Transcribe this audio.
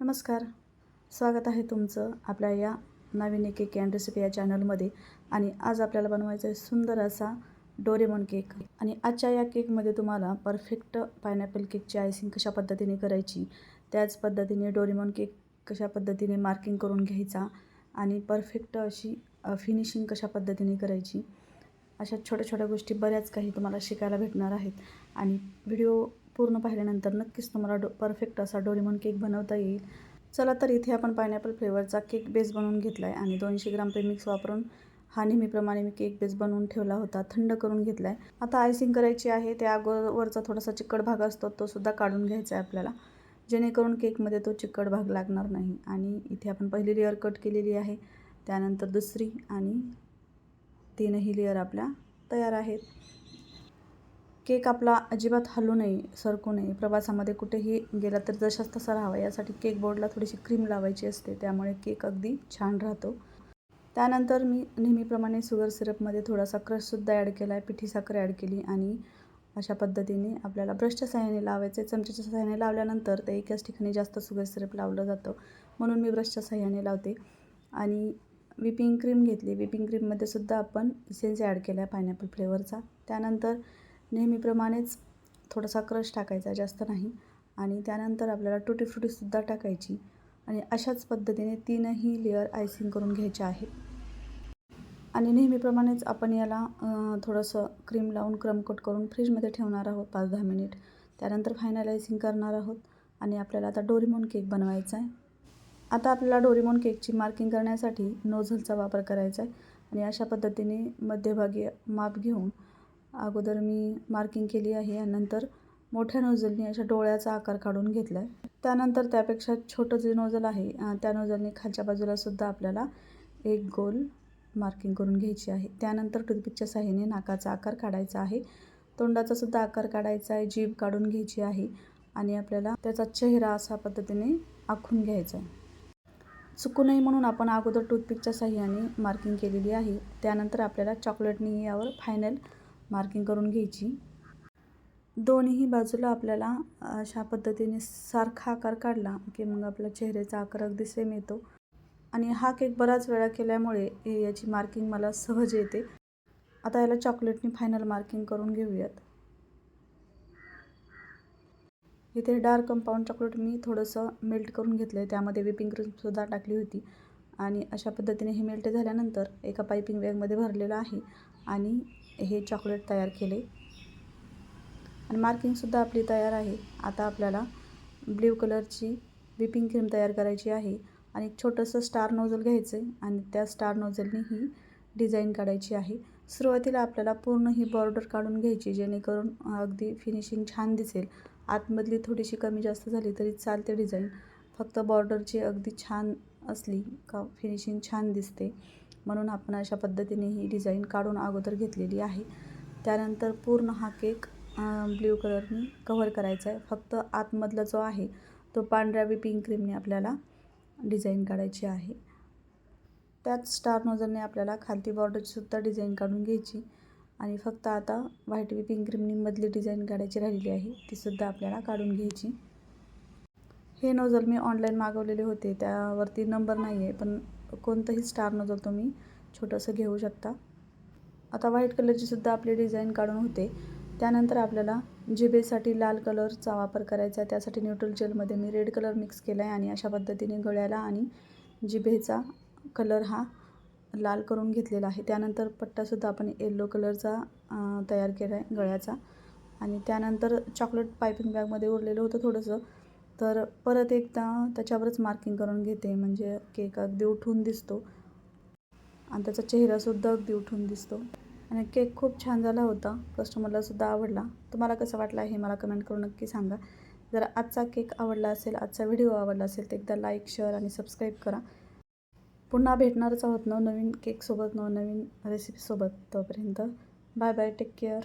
नमस्कार. स्वागत आहे तुमचं आपल्या या नवीन केक अँड रेसिपी या चॅनलमध्ये आणि आज आपल्याला बनवायचा आहे सुंदर असा डोरेमॉन केक. आणि आजच्या या केकमध्ये तुम्हाला परफेक्ट पायनॅपल केकची आयसिंग कशा पद्धतीने करायची त्याच पद्धतीने डोरेमॉन केक कशा पद्धतीने मार्किंग करून घ्यायचा आणि परफेक्ट अशी फिनिशिंग कशा पद्धतीने करायची अशा छोट्या छोट्या गोष्टी बऱ्याच काही तुम्हाला शिकायला भेटणार आहेत. आणि व्हिडिओ पूर्ण पाहिल्यानंतर नक्कीच तुम्हाला डो परफेक्ट असा डोरेमॉन केक बनवता येईल. चला तर इथे आपण पायनॅपल फ्लेवरचा केक बेस बनवून घेतला आहे आणि दोनशे ग्राम प्रेमिक्स वापरून हा नेहमीप्रमाणे मी केक बेस बनवून ठेवला होता थंड करून घेतला आहे आता आयसिंग करायची आहे त्या अगोदरचा थोडासा चिकट भाग असतो तो सुद्धा काढून घ्यायचा आहे आपल्याला. जेणेकरून केकमध्ये तो चिकट भाग लागणार नाही. आणि इथे आपण पहिली लेअर कट केलेली आहे त्यानंतर दुसरी आणि तीनही लेअर आपल्या तयार आहेत. केक आपला अजिबात हलू नये सरकू नये. प्रवासामध्ये कुठेही गेला तर जशाच तसा राहावा यासाठी केक बोर्डला थोडीशी क्रीम लावायची असते त्यामुळे केक अगदी छान राहतो. त्यानंतर मी नेहमीप्रमाणे शुगर सिरपमध्ये थोडासा क्रशसुद्धा ॲड केला आहे पिठी साखर ॲड केली आणि अशा पद्धतीने आपल्याला ब्रशच्या सहाय्याने लावायचे. चमच्याच्या सहाय्याने लावल्यानंतर ते एकाच ठिकाणी जास्त शुगर सिरप लावलं जातं. म्हणून मी ब्रशच्या सहाय्याने लावते. आणि विपिंग क्रीम घेतली. विपिंग क्रीममध्ये सुद्धा आपण इसेन्स ॲड केला आहे पायनॅपल फ्लेवरचा. त्यानंतर नेहमीप्रमाणेच थोडासा क्रश टाकायचा जास्त नाही. आणि त्यानंतर आपल्याला टुटी फ्रुटीसुद्धा टाकायची. आणि अशाच पद्धतीने तीनही लेअर आयसिंग करून घ्यायचे आहे. आणि नेहमीप्रमाणेच आपण याला थोडंसं क्रीम लावून क्रमकट करून फ्रीजमध्ये ठेवणार आहोत पाच दहा मिनिट. त्यानंतर फायनल आयसिंग करणार आहोत. आणि आपल्याला आता डोरीमोन केक बनवायचा आहे. आता आपल्याला डोरीमोन केकची मार्किंग करण्यासाठी नोझलचा वापर करायचा आहे. आणि अशा पद्धतीने मध्यभागी माप घेऊन अगोदर मी मार्किंग केली आहे आणि नंतर मोठ्या नोजलनी अशा डोळ्याचा आकार काढून घेतला आहे त्यानंतर त्यापेक्षा छोटं जे नोजल आहे त्या नोजलने खालच्या बाजूलासुद्धा आपल्याला एक गोल मार्किंग करून घ्यायची आहे. त्यानंतर टूथपिकच्या साह्याने नाकाचा आकार काढायचा आहे. तोंडाचा सुद्धा आकार काढायचा आहे जीभ काढून घ्यायची आहे आणि आपल्याला त्याचा चेहरा अशा पद्धतीने आखून घ्यायचा आहे. चुकू नये म्हणून आपण अगोदर टूथपिकच्या साह्याने मार्किंग केलेली आहे. त्यानंतर आपल्याला चॉकलेटनी यावर फायनल मार्किंग करून घ्यायची. दोन्ही बाजूला आपल्याला अशा पद्धतीने सारखा आकार काढला की मग आपला चेहऱ्याचा आकार अगदी सेम येतो. आणि हा केक बराच वेळा केल्यामुळे याची मार्किंग मला सहज येते. आता याला चॉकलेटनी फायनल मार्किंग करून घेऊयात. इथे डार्क कंपाऊंड चॉकलेट मी थोडंसं मेल्ट करून घेतलं आहे त्यामध्ये विपिंग क्रीमसुद्धा टाकली होती. आणि अशा पद्धतीने हे मेल्ट झाल्यानंतर एका पायपिंग बॅगमध्ये भरलेलं आहे. आणि हे चॉकलेट तयार केले. आणि मार्किंगसुद्धा आपली तयार आहे. आता आपल्याला ब्ल्यू कलरची विपिंग क्रीम तयार करायची आहे. आणि एक छोटंसं स्टार नोझल घ्यायचं आहे आणि त्या स्टार नोझलनी ही डिझाईन काढायची आहे. सुरुवातीला आपल्याला पूर्ण ही बॉर्डर काढून घ्यायची जेणेकरून अगदी फिनिशिंग छान दिसेल. आतमधली थोडीशी कमी जास्त झाली तरी चालते डिझाईन फक्त बॉर्डरची अगदी छान असली का फिनिशिंग छान दिसते. म्हणून आपण अशा पद्धतीने ही डिझाईन काढून अगोदर घेतलेली आहे. त्यानंतर पूर्ण हा केक ब्ल्यू कलरने कव्हर करायचा आहे. फक्त आतमधला जो आहे तो पांढऱ्या विपिंग क्रीमने आपल्याला डिझाईन काढायची आहे. त्याच स्टार नोजरने आपल्याला खालती बॉर्डरचीसुद्धा डिझाईन काढून घ्यायची आणि फक्त आता व्हाईट विपिंग पिंक क्रीमनीमधली डिझाईन काढायची राहिलेली आहे तीसुद्धा आपल्याला काढून घ्यायची. हे नोझल मी ऑनलाईन मागवलेले होते त्यावरती नंबर नाही आहे पण कोणतंही स्टार नजर तुम्ही छोटंसं घेऊ शकता. आता व्हाईट कलरची सुद्धा आपली डिझाईन काढून होते. त्यानंतर आपल्याला जिभेसाठी लाल कलरचा वापर करायचा आहे. त्यासाठी न्यूट्रल जेलमध्ये मी रेड कलर मिक्स केला आहे आणि अशा पद्धतीने गळ्याला आणि जिभेचा कलर हा लाल करून घेतलेला आहे. त्यानंतर पट्टासुद्धा आपण येल्लो कलरचा तयार केला आहे गळ्याचा. आणि त्यानंतर चॉकलेट पायपिंग बॅगमध्ये उरलेलं होतं थोडंसं. तर परत एकदा त्याच्यावरच मार्किंग करून घेते. म्हणजे केक अगदी उठून दिसतो. आणि त्याचा चेहरासुद्धा अगदी उठून दिसतो. आणि केक खूप छान झाला होता. कस्टमरलासुद्धा आवडला. तुम्हाला कसं वाटला हे मला कमेंट करून नक्की सांगा. जर आजचा केक आवडला असेल आजचा व्हिडिओ आवडला असेल तर एकदा लाईक शेअर आणि सबस्क्राईब करा. पुन्हा भेटणारच आहोत नवनवीन केकसोबत नवनवीन रेसिपीसोबत तोपर्यंत. Bye bye take care